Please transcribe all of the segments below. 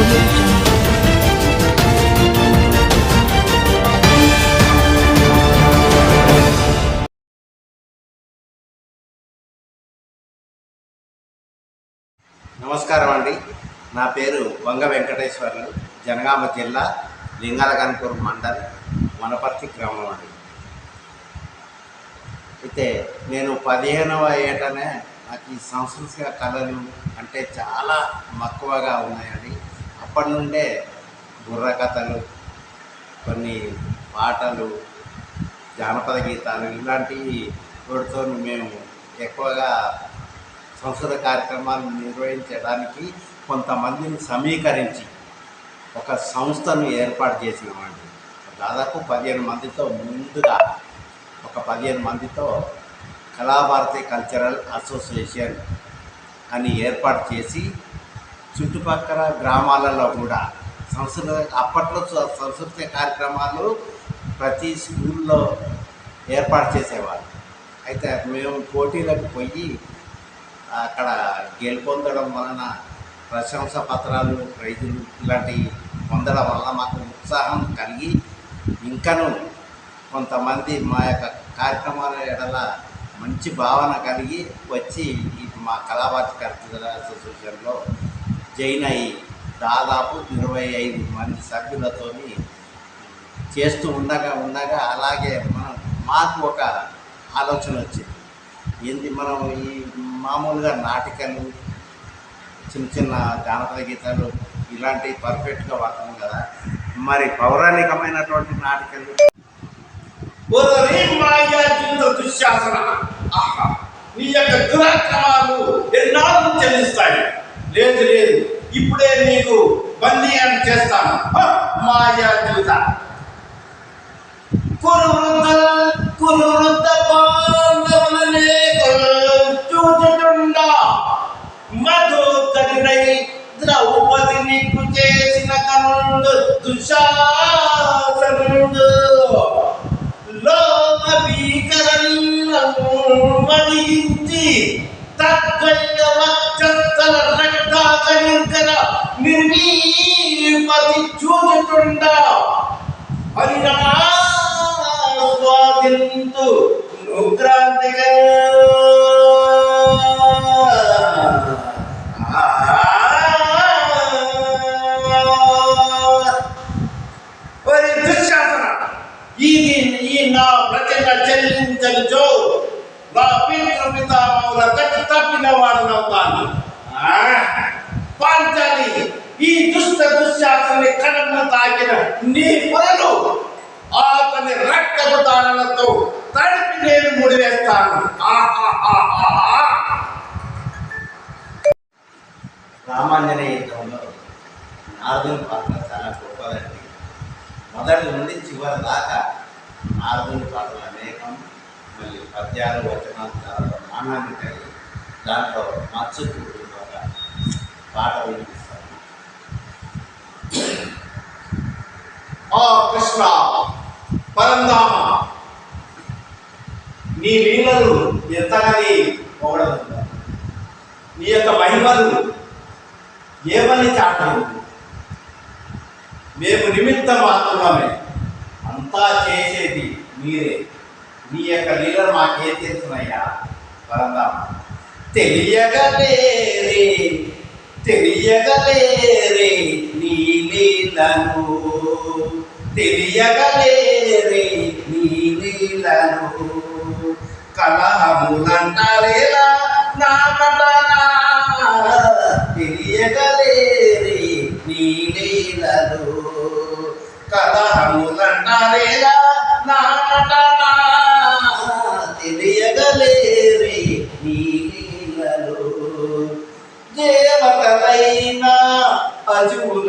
నమస్కారం అండి. నా పేరు వంగ వెంకటేశ్వర్లు. జనగామ జిల్లా లింగాలగన్పూర్ మండల్ వనపర్తి గ్రామం అండి. అయితే నేను పదిహేనవ ఏటనే నాకు ఈ సాంస్కృతిక కళలు అంటే చాలా మక్కువగా ఉన్నాయండి. అప్పటి నుండే బుర్ర కథలు కొన్ని పాటలు జానపద గీతాలు ఇలాంటివి వీటితో మేము ఎక్కువగా సంస్కృత కార్యక్రమాలు నిర్వహించడానికి కొంతమందిని సమీకరించి ఒక సంస్థను ఏర్పాటు చేసినామండి. దాదాపు పదిహేను మందితో ముందుగా ఒక పదిహేను మందితో కళాభారతి కల్చరల్ అసోసియేషన్ అని ఏర్పాటు చేసి చుట్టుపక్కల గ్రామాలలో కూడా సంస్కృత అప్పట్లో స- కార్యక్రమాలు ప్రతి స్కూల్లో ఏర్పాటు చేసేవారు అయితే మేము పోటీలకు పోయి అక్కడ గెలుపొందడం వలన ప్రశంస పత్రాలు ప్రైజులు ఇలాంటివి పొందడం వలన మాకు ఉత్సాహం కలిగి ఇంకను కొంతమంది మా యొక్క కార్యక్రమాల ఎడల మంచి భావన కలిగి వచ్చి మా కళావాచక అసోసియేషన్లో జైన్ అయ్యి దాదాపు ఇరవై ఐదు మంది సభ్యులతో చేస్తూ ఉండగా ఉండగా అలాగే మనం మాకు ఒక ఆలోచన వచ్చింది. ఏంది మనం ఈ మామూలుగా నాటికలు చిన్న చిన్న జానపద గీతాలు ఇలాంటివి పర్ఫెక్ట్గా వాడతాం కదా మరి పౌరాణికమైనటువంటి నాటికలు? దుశ్శాసన. నీ యొక్క దురాక్రమాలు ఎన్నాళ్ళు చెల్లిస్తాయి? లేదు లేదు. ఉంటే నీకు బందీ అని చేస్తాను. హ! మాయా జీవిత కురువృద్ధ కురువృద్ధ పాండవులనే చూచుచుండా. మధుకరుడై ద్రౌపది నీకు చేసిన కనుడు దుశాసనుడు లోక భీకరన్నను మదించి తగ్గయ్య వక్షస్థల రక్తాకనిర్గర నిర్మీపతి చూచుచుండా హరినాస్వాదింతు నుగ్రాంతిగా దుశ్శాసని కడమ తాకిన నీ పొరలు అతని రక్తపు తాళలతో తడిపి నేను ముడివేస్తాను. రామాంజనేయ యుద్ధంలో నారదుని పాత్ర చాలా గొప్పదండి. మొదటి నుండి చివరి దాకా నారదుని పాత్రలు అనేకం మళ్ళీ పద్యాలు వచనాలు చాలా ప్రమాణాన్ని కలిగి దాంట్లో మత్స్య పాట వినిపిస్తుంది. ఆ కృష్ణ పరంధామ నీ లీలలు ఎంతగాని పొగడదు నీ యొక్క మహిమలు ఏమని చాటలు మేము నిమిత్త మాత్రమే. అంతా చేసేది మీరే. నీ యొక్క లీలలు మాకేం తెలుసునయ్యా పరంధామ. తెలియగలేరే తెలియగలేరే నీ లీలను తెలియగలేరే నీ లీలను కలహములంటారేలా నా కటనా తెలియగలేరే నీ లీలను కలహములంటారేలా నా కటనా తెలియగలే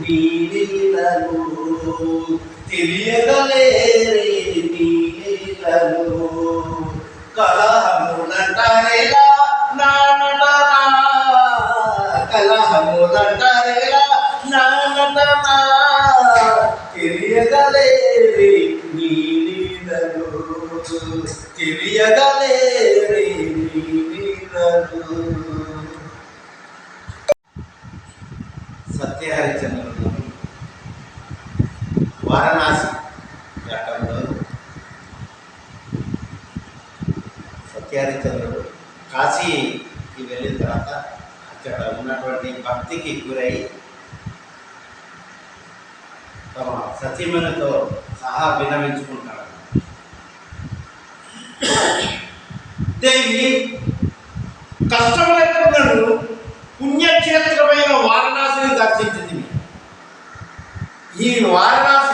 తెలియగలేరి నీ లీలలు తెలియగలేరి నీ లీలలు సత్యహరిచంద్రుడు వారణాసి. ఘట్టంలో సత్యహరిచంద్రుడు కాశీకి వెళ్ళిన తర్వాత అక్కడ ఉన్నటువంటి భక్తికి గురై తమ సతీమణితో సహా విన్నవించుకుంటాడు. దేవి కష్టమైనప్పుడు పుణ్యక్షేత్రమైన వారణ ఈ వారణాసిని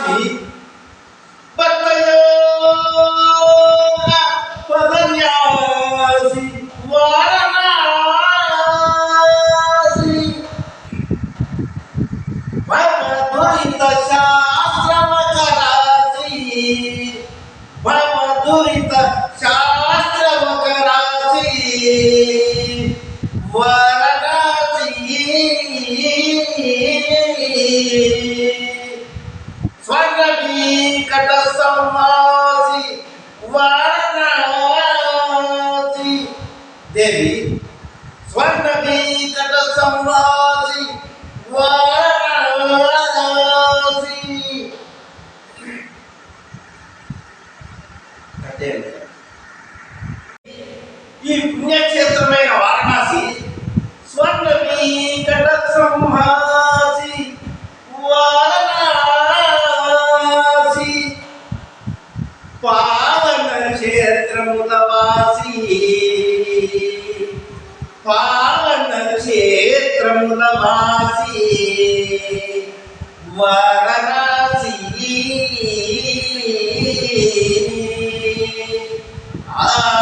Ah!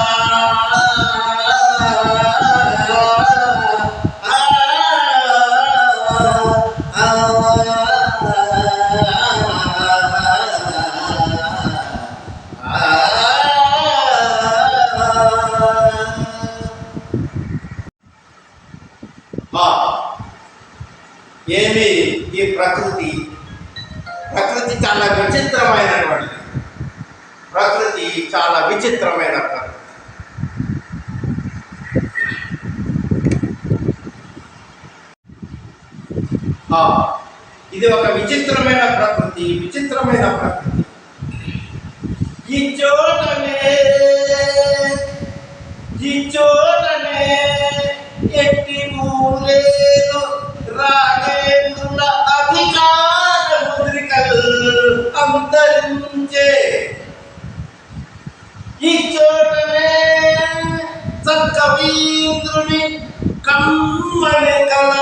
ఏమి? ఈ ప్రకృతి. ప్రకృతి చాలా విచిత్రమైనటువంటిది ప్రకృతి చాలా విచిత్రమైన ప్రకృతి ఇది ఒక విచిత్రమైన ప్రకృతి విచిత్రమైన ప్రకృతి. ఈ చోటనే ఈ చోటనే ఎట్టి మూలేలు రాజేంద్రుల అధికార ముద్రికలు అంతరించే ఈ చోటనే సత్కవీంద్రుని కమ్మని కళ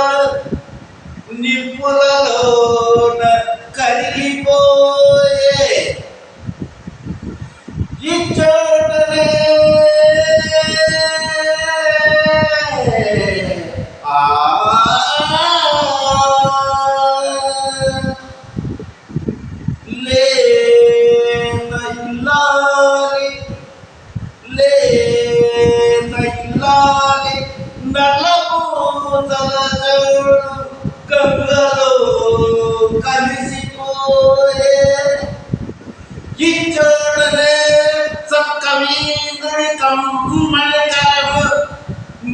నిప్పులలోన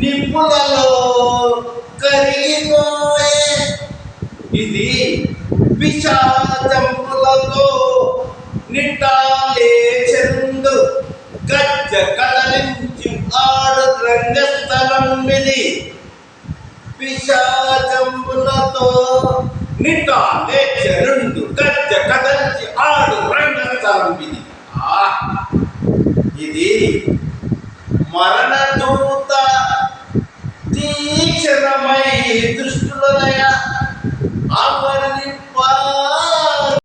నిప్పులలో కరిగిపోయే. ఇది విషాజంపులతో నిట్టాలే చెందు గజ్జ కదలించి ఆడు రంగస్థలం ఇది పిశాచంబులతో నిటాలే చరుండు గజ్జ కదల్చి ఆడు రంగస్థలం ఇది ఇది మరణ దూత తీక్షణమై దృష్టులయ ఆపరి